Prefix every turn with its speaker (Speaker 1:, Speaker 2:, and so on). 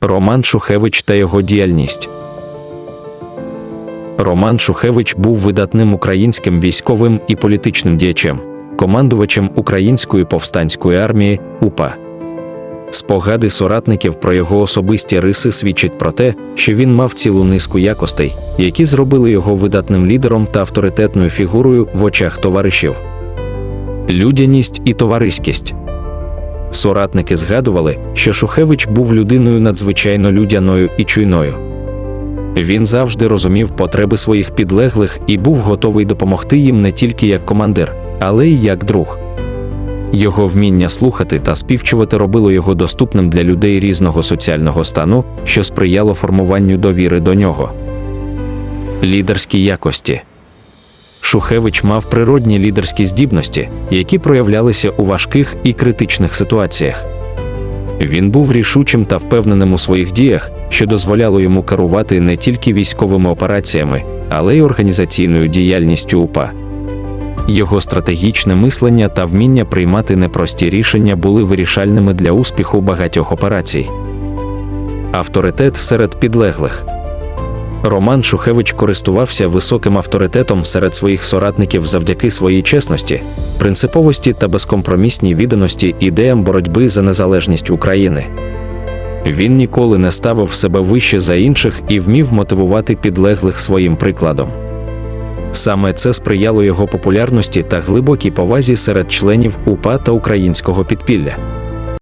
Speaker 1: Роман Шухевич та його діяльність. Роман Шухевич був видатним українським військовим і політичним діячем, командувачем Української повстанської армії УПА. Спогади соратників про його особисті риси свідчать про те, що він мав цілу низку якостей, які зробили його видатним лідером та авторитетною фігурою в очах товаришів. Людяність і товариськість. Соратники згадували, що Шухевич був людиною надзвичайно людяною і чуйною. Він завжди розумів потреби своїх підлеглих і був готовий допомогти їм не тільки як командир, але й як друг. Його вміння слухати та співчувати робило його доступним для людей різного соціального стану, що сприяло формуванню довіри до нього. Лідерські якості Шухевич мав природні лідерські здібності, які проявлялися у важких і критичних ситуаціях. Він був рішучим та впевненим у своїх діях, що дозволяло йому керувати не тільки військовими операціями, але й організаційною діяльністю УПА. Його стратегічне мислення та вміння приймати непрості рішення були вирішальними для успіху багатьох операцій. Авторитет серед підлеглих Роман Шухевич користувався високим авторитетом серед своїх соратників завдяки своїй чесності, принциповості та безкомпромісній відданості ідеям боротьби за незалежність України. Він ніколи не ставив себе вище за інших і вмів мотивувати підлеглих своїм прикладом. Саме це сприяло його популярності та глибокій повазі серед членів УПА та українського підпілля.